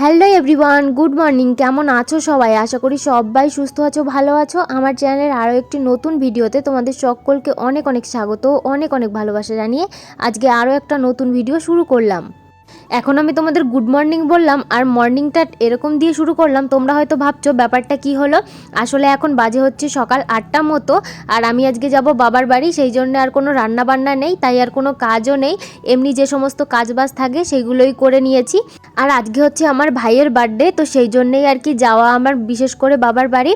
Hello everyone, good morning. কেমন আছো সবাই? আশা করি সবাই সুস্থ আছো, ভালো আছো। আমার চ্যানেলের আরও একটি নতুন ভিডিওতে তোমাদের সকলকে অনেক অনেক স্বাগত অনেক অনেক ভালোবাসা জানিয়ে আজকে আরও একটা নতুন ভিডিও শুরু করলাম। এখন আমি তোমাদের গুড মর্নিং বললাম আর মর্নিংটা এরকম দিয়ে শুরু করলাম। তোমরা হয়তো ভাবছ, ব্যাপারটা কি হলো? আসলে এখন বাজে হচ্ছে সকাল আটটা মতো আর আমি আজকে যাব বাবার বাড়ি, সেই জন্য আর কোনো রান্না বান্না নেই, তাই আর কোনো কাজও নেই। এমনি যে সমস্ত কাজবাজ থাকে সেগুলোই করে নিয়েছি। আর আজকে হচ্ছে আমার ভাইয়ের বার্থডে তো সেই জন্যেই আর কি যাওয়া আমার বিশেষ করে বাবার বাড়ি।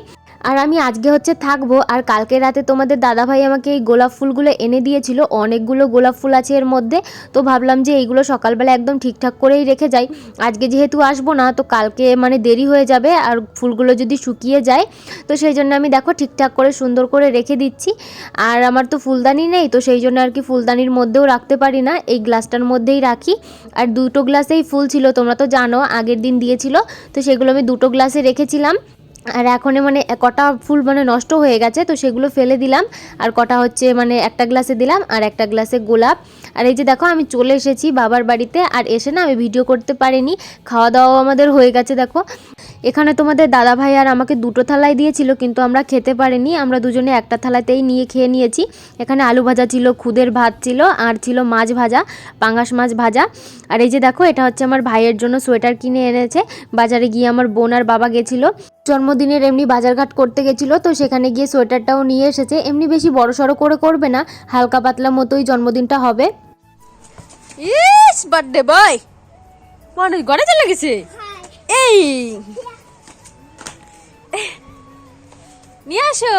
আর আমি আজকে হচ্ছে থাকব, আর কালকে রাতে তোমাদের দাদাভাই আমাকে এই গোলাপ ফুলগুলো এনে দিয়েছিল, অনেকগুলো গোলাপ ফুল আছে এর মধ্যে, তো ভাবলাম যে এইগুলো সকালবেলা একদম ঠিকঠাক করেই রেখে যাই। আজকে যেহেতু আসব না, তো কালকে মানে দেরি হয়ে যাবে, আর ফুলগুলো যদি শুকিয়ে যায়, তো সেই জন্য আমি দেখো ঠিকঠাক করে সুন্দর করে রেখে দিচ্ছি। আর আমার তো ফুলদানি নেই, তো সেই জন্য আর কি ফুলদানির মধ্যেও রাখতে পারি না, এই গ্লাসটার মধ্যেই রাখি। আর দুটো গ্লাসেই ফুল ছিল, তোমরা তো জানো, আগের দিন দিয়েছিল, তো সেগুলো আমি দুটো গ্লাসে রেখেছিলাম। আর এখন মানে কটা ফুল মানে নষ্ট হয়ে গেছে, তো সেগুলো ফেলে দিলাম। আর কটা হচ্ছে মানে একটা গ্লাসে দিলাম আর একটা গ্লাসে গোলাপ। আর এই যে দেখো, আমি চলে এসেছি বাবার বাড়িতে আর এসে না আমি ভিডিও করতে পারিনি। খাওয়া দাওয়াও আমাদের হয়ে গেছে, দেখো। এখানে তোমাদের দাদা ভাই আর আমাকে দুটো থালায় দিয়েছিল, কিন্তু আমরা খেতে পারিনি। আমরা দুজনে একটা থালাতেই নিয়ে খেয়ে নিয়েছি। এখানে আলু ভাজা ছিল, খুদের ভাত ছিল, আর ছিল মাছ ভাজা, পাঙাশ মাছ ভাজা। আর এই যে দেখো, এটা হচ্ছে আমার ভাইয়ের জন্য সোয়েটার কিনে এনেছে। বাজারে গিয়ে আমার বোন আর বাবা গেছিল। জন্মদিনের এমনি বাজারঘাট করতে গেছিল তো সেখানে গিয়ে সোয়েটারটাও নিয়ে এসেছে। এমনি বেশি বড় সড়ো করে করবে না হালকা পাতলা মতোই জন্মদিনটা হবে। ইস বার্থডে বয় মানুষ ঘরে চলে গেছে? এই! নিয়ে আসো।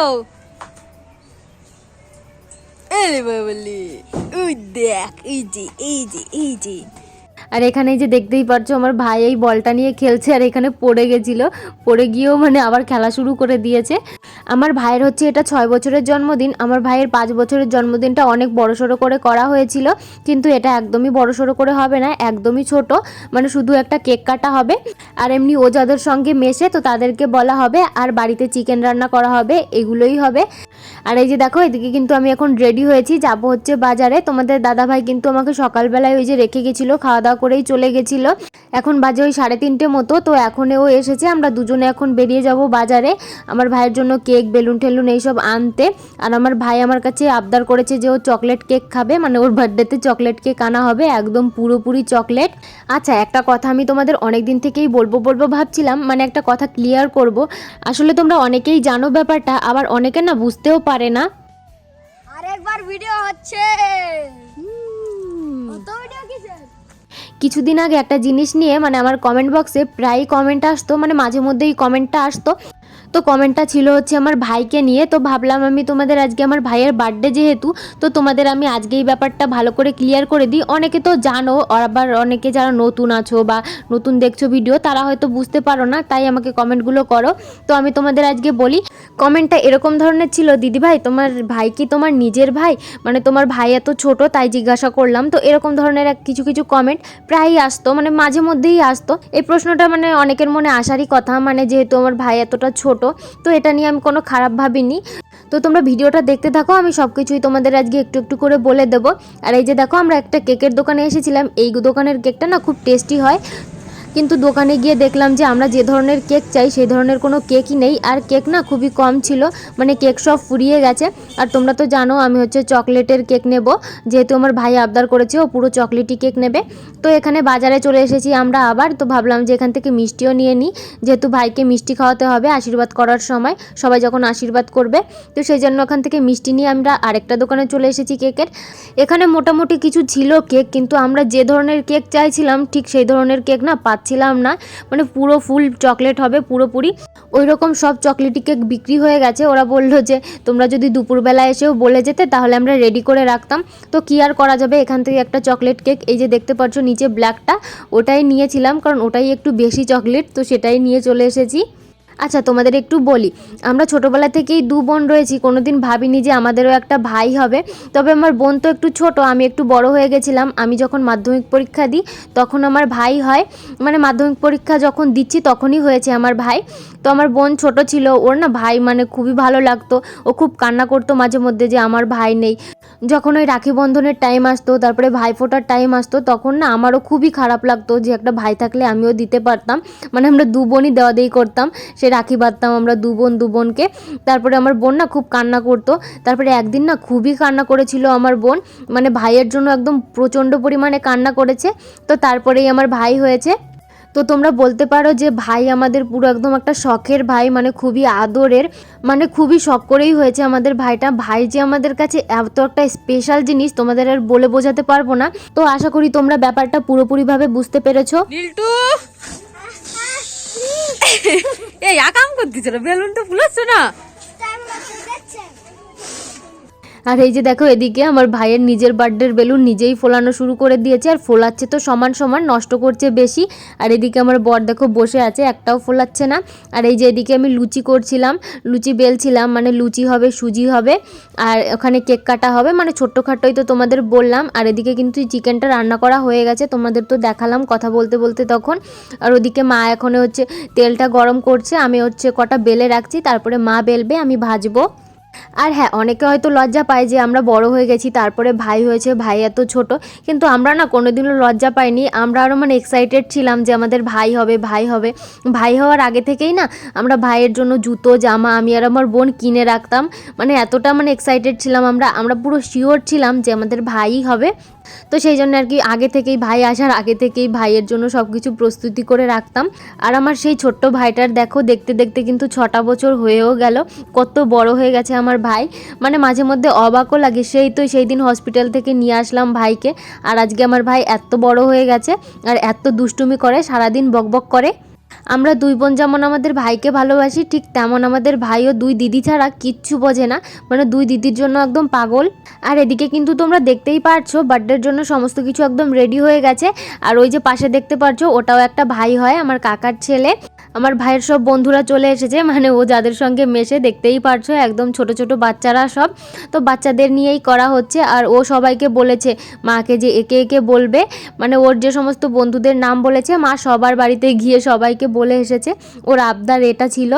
এই বলি ওই দেখ এই যে এই যে এই যে। আর এখানে যে দেখতেই পারছ, আমার ভাই এই বলটা নিয়ে খেলছে আর এখানে পড়ে গেছিল। পড়ে গিয়েও মানে আবার খেলা শুরু করে দিয়েছে। আমার ভাইয়ের হচ্ছে এটা ছয় বছরের জন্মদিন। আমার ভাইয়ের পাঁচ বছরের জন্মদিনটা অনেক বড়সড় করে করা হয়েছিল। কিন্তু এটা একদমই বড়সড় করে হবে না, একদমই ছোট। মানে শুধু একটা কেক কাটা হবে। আর এমনি ও যাদের সঙ্গে মেশে তো তাদেরকে বলা হবে, আর বাড়িতে চিকেন রান্না করা হবে, এগুলোই হবে। আর এই যে দেখো, এদিকে কিন্তু আমি এখন রেডি হয়েছি। যাব হচ্ছে বাজারে। তোমাদের দাদা ভাই কিন্তু আমাকে সকালবেলায় ওই যে রেখে গেছিল, খাওয়া দাওয়া করেই চলে গেছিল। এখন বাজে ওই সাড়ে তিনটে মতো, তো এখন ও এসেছে। আমরা দুজনে এখন বেরিয়ে যাব বাজারে। আমার ভাইয়ের জন্য কেক, বেলুন টেলুন এইসব আনতে। আর আমার ভাই আমার কাছে আবদার করেছে যে ও চকলেট কেক খাবে। মানে ওর বার্থডেতে চকলেট কেক আনা হবে, একদম পুরোপুরি চকলেট। আচ্ছা একটা কথা আমি তোমাদের অনেক দিন থেকেই বলব বলব ভাবছিলাম মানে একটা কথা ক্লিয়ার করব। আসলে তোমরা অনেকেই জানো ব্যাপারটা, আবার অনেকে না বুঝতেও পারে না। আরেকবার ভিডিও হচ্ছে। ভিডিও কিসের? কিছুদিন আগে একটা জিনিস নিয়ে মানে আমার কমেন্ট বক্সে প্রায় কমেন্ট আসতো মানে মাঝে মধ্যেই কমেন্টটা আসতো। তো কমেন্টটা ছিল হচ্ছে আমার ভাইকে নিয়ে। তো ভাবলাম আমি তোমাদের আজকে আমার ভাইয়ের বার্থডে যেহেতু, তো তোমাদের আমি আজকে এই ব্যাপারটা ভালো করে ক্লিয়ার করে দিই। অনেকে তো জানো, আবার অনেকে যারা নতুন আছো বা নতুন দেখছ ভিডিও তারা হয়তো বুঝতে পারো না, তাই আমাকে কমেন্টগুলো করো। তো আমি তোমাদের আজকে বলি কমেন্টটা এরকম ধরনের ছিল, দিদি ভাই, তোমার ভাই কি তোমার নিজের ভাই? মানে তোমার ভাই এত ছোট, তাই জিজ্ঞাসা করলাম। তো এরকম ধরনের কিছু কিছু কমেন্ট প্রায়ই আসতো মানে মাঝে মধ্যেই আসতো। এই প্রশ্নটা মানে অনেকের মনে আসারই কথা মানে যেহেতু আমার ভাই এতটা ছোট তো এটা নিয়ে আমি কোনো খারাপ ভাবিনি। তো তোমরা ভিডিওটা দেখতে থাকো, আমি সব কিছুই তোমাদের আজকে একটু একটু করে বলে দেবো। আর এই যে দেখো, আমরা একটা কেকের দোকানে এসেছিলাম। এই দোকানের কেকটা না খুব টেস্টি হয়। কিন্তু দোকানে গিয়ে দেখলাম যে আমরা যে ধরনের কেক চাই, সেই ধরনের কোনো কেকই নেই। আর কেক না খুবই কম ছিল মানে কেক সব ফুরিয়ে গেছে। আর তোমরা তো জানো, আমি হচ্ছে চকলেটের কেক নেব। যেহেতু আমার ভাই আবদার করেছে, ও পুরো চকলেটই কেক নেবে। তো এখানে বাজারে চলে এসেছি আমরা আবার। তো ভাবলাম যে এখান থেকে মিষ্টিও নিয়ে নিই। যেহেতু ভাইকে মিষ্টি খাওয়াতে হবে আশীর্বাদ করার সময়, সবাই যখন আশীর্বাদ করবে। তো সেই জন্য ওখান থেকে মিষ্টি নিয়ে আমরা আরেকটা দোকানে চলে এসেছি কেকের। এখানে মোটামুটি কিছু ছিল কেক, কিন্তু আমরা যে ধরনের কেক চাইছিলাম, ঠিক সেই ধরনের কেক না পাচ্ছিলাম না। মানে পুরো ফুল চকলেট হবে পুরোপুরি। ওই রকম সব চকলেটি কেক বিক্রি হয়ে গেছে। ওরা বলল যে, তোমরা যদি দুপুরবেলা এসেও বলে যেতে, তাহলে আমরা রেডি করে রাখতাম। তো কি আর করা যাবে? এখান থেকে একটা চকলেট কেক, এই যে দেখতে পাচ্ছ নিচে ব্ল্যাকটা ওটাই নিয়েছিলাম। কারণ ওটাই একটু বেশি চকলেট, তো সেটাই নিয়ে চলে এসেছি। আচ্ছা তোমাদের একটু বলি। আমরা ছোটোবেলা থেকেই দু বোন রয়েছি, কোনোদিন ভাবিনি যে আমাদেরও একটা ভাই হবে। তবে আমার বোন তো একটু ছোট, আমি একটু বড় হয়ে গেছিলাম। আমি যখন মাধ্যমিক পরীক্ষা দিই, তখন আমার ভাই হয়। মানে মাধ্যমিক পরীক্ষা যখন দিচ্ছি, তখনই হয়েছে আমার ভাই। তো আমার বোন ছোট ছিল, ওর না ভাই মানে খুবই ভালো লাগতো। ও খুব কান্না করতো মাঝে মধ্যে যে আমার ভাই নেই। যখন ওই রাখি বন্ধনের টাইম আসতো, তারপরে ভাই ফোটার টাইম আসতো, তখন না আমারও খুবই খারাপ লাগতো যে একটা ভাই থাকলে আমিও দিতে পারতাম। মানে আমরা দু বোনই দেওয়া দেই করতাম। সে রাখি বাঁধতাম আমরা দু বোন, দু বোনকে। তারপরে আমার বোন না খুব কান্না করতো। তারপরে একদিন না খুবই কান্না করেছিল আমার বোন। মানে ভাইয়ের জন্য একদম প্রচণ্ড পরিমাণে কান্না করেছে। তো তারপরেই আমার ভাই হয়েছে। তো তোমরা বলতে পারো যে ভাই আমাদের পুরো একদম একটা শখের ভাই মানে খুবই আদরের মানে খুবই শখ করেই হয়েছে আমাদের ভাইটা। ভাই যে আমাদের কাছে এত একটা স্পেশাল জিনিস, তোমাদের আর বলে বোঝাতে পারব না। তো আশা করি তোমরা ব্যাপারটা পুরোপুরিভাবে বুঝতে পেরেছ। এই আকাম করতেছ না বেলুনটা ফুলাচ্ছ না। আর এই যে দেখো এদিকে আমার ভাইয়ের নিজের বার্থডের বেলুন নিজেই ফোলানো শুরু করে দিয়েছে, আর ফোলাচ্ছে তো সমান সমান, নষ্ট করছে বেশি। আর এদিকে আমার বর দেখো বসে আছে, একটাও ফোলাচ্ছে না। আর এই যে এদিকে আমি লুচি করছিলাম, লুচি বেলছিলাম মানে লুচি হবে, সুজি হবে, আর ওখানে কেক কাটা হবে মানে ছোট্টখাটোই তো তোমাদের বললাম। আর এদিকে কিন্তু চিকেনটা রান্না করা হয়ে গেছে, তোমাদের তো দেখালাম কথা বলতে বলতে তখন। আর ওদিকে মা এখন হচ্ছে তেলটা গরম করছে, আমি হচ্ছে কটা বেলে রাখছি, তারপরে মা বেলবে, আমি ভাজবো। আর হ্যাঁ অনেকে হয়তো লজ্জা পায় যে আমরা বড় হয়ে গেছি, তারপরে ভাই হয়েছে, ভাই এত ছোট। কিন্তু আমরা না কোনোদিনও লজ্জা পাইনি। আমরা আরও মানে এক্সাইটেড ছিলাম যে আমাদের ভাই হবে ভাই হবে। ভাই হওয়ার আগে থেকেই না আমরা ভাইয়ের জন্য জুতো, জামা, আমি আর আমার বোন কিনে রাখতাম। মানে এতটা মানে এক্সাইটেড ছিলাম আমরা। আমরা পুরো শিওর ছিলাম যে আমাদের ভাইই হবে। তো সেই জন্য আর কি আগে থেকেই ভাই আসার, আগে থেকেই ভাইয়ের জন্য সব কিছু প্রস্তুতি করে রাখতাম। আর আমার সেই ছোট্ট ভাইটার দেখো, দেখতে দেখতে কিন্তু ছটা বছর হয়েও গেল। কত বড় হয়ে গেছে আমার ভাই। মানে মাঝে মধ্যে অবাকও লাগে, সেই তো সেই দিন হসপিটাল থেকে নিয়ে আসলাম ভাইকে। আর আজকে আমার ভাই এত বড় হয়ে গেছে, আর এত দুষ্টুমি করে, সারাদিন বকবক করে। আমরা দুই বোন যেমন আমাদের ভাইকে ভালোবাসি, ঠিক তেমন আমাদের ভাইও দুই দিদি ছাড়া কিচ্ছু বোঝে না। মানে দুই দিদির জন্য একদম পাগল। আর এদিকে কিন্তু তোমরা দেখতেই পারছ, বার্থডের জন্য সমস্ত কিছু একদম রেডি হয়ে গেছে। আর ওই যে পাশে দেখতে পারছ, ওটাও একটা ভাই হয়, আমার কাকার ছেলে। আমার ভাইয়ের সব বন্ধুরা চলে এসেছে মানে ও যাদের সঙ্গে মেশে দেখতেই পারছ, একদম ছোট ছোট বাচ্চারা সব। তো বাচ্চাদের নিয়েই করা হচ্ছে, আর ও সবাইকে বলেছে, মাকে যে একে একে বলবে। মানে ওর যে সমস্ত বন্ধুদের নাম বলেছে, মা সবার বাড়িতে গিয়ে সবাইকে বলে এসেছে। ওর আবদার এটা ছিল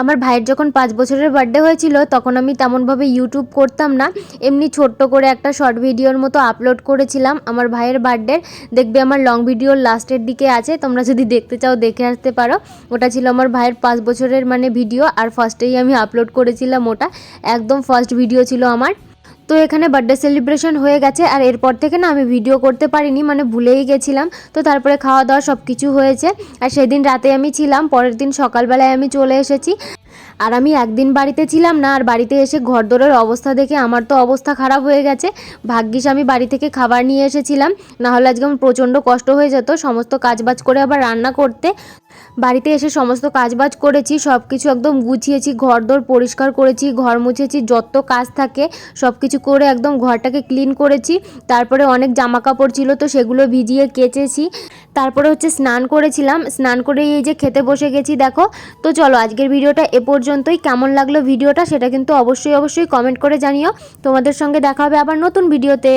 আমার ভাইয়ের যখন পাঁচ বছরের বার্থডে হয়েছিল, তখন আমি তেমনভাবে ইউটিউব করতাম না। এমনি ছোট্ট করে একটা শর্ট ভিডিওর মতো আপলোড করেছিলাম আমার ভাইয়ের বার্থডে দেখবে আমার লং ভিডিওর লাস্টের দিকে আছে, তোমরা যদি দেখতে চাও দেখে আসতে পারো। ওটা ছিল আমার ভাইয়ের পাঁচ বছরের মানে ভিডিও আর ফার্স্টেই আমি আপলোড করেছিলাম ওটা। একদম ফার্স্ট ভিডিও ছিল আমার। তো এখানে বার্থডে সেলিব্রেশন হয়ে গেছে আর এরপর থেকে না আমি ভিডিও করতে পারিনি মানে ভুলেই গেছিলাম। তো তারপরে খাওয়া দাওয়া সব কিছু হয়েছে। আর সেদিন রাতে আমি ছিলাম, পরের দিন সকালবেলায় আমি চলে এসেছি। আর আমি একদিন বাড়িতে ছিলাম না, আর বাড়িতে এসে ঘরদোরের অবস্থা দেখে আমার তো অবস্থা খারাপ হয়ে গেছে। ভাগ্যিস আমি বাড়ি থেকে খাবার নিয়ে এসেছিলাম না হলে আজকে আমার প্রচণ্ড কষ্ট হয়ে যেত, সমস্ত কাজবাজ করে আবার রান্না করতে। বাড়িতে এসে সমস্ত কাজবাজ করেছি সব কিছু একদম গুছিয়েছি, ঘরদোর পরিষ্কার করেছি, ঘর মুছেছি, যত কাজ থাকে সব কিছু করে একদম ঘরটাকে ক্লিন করেছি। তারপরে অনেক জামা কাপড় ছিল তো সেগুলো ভিজিয়ে কেচেছি। তারপরে হচ্ছে স্নান করেছিলাম, স্নান করে এই যে খেতে বসে গেছি, দেখো। তো চলো আজকের ভিডিওটা এ পর্যন্তই, কেমন লাগল ভিডিওটা সেটা কিন্তু অবশ্যই অবশ্যই কমেন্ট করে জানিও। তোমাদের সঙ্গে দেখা হবে আবার নতুন ভিডিওতে।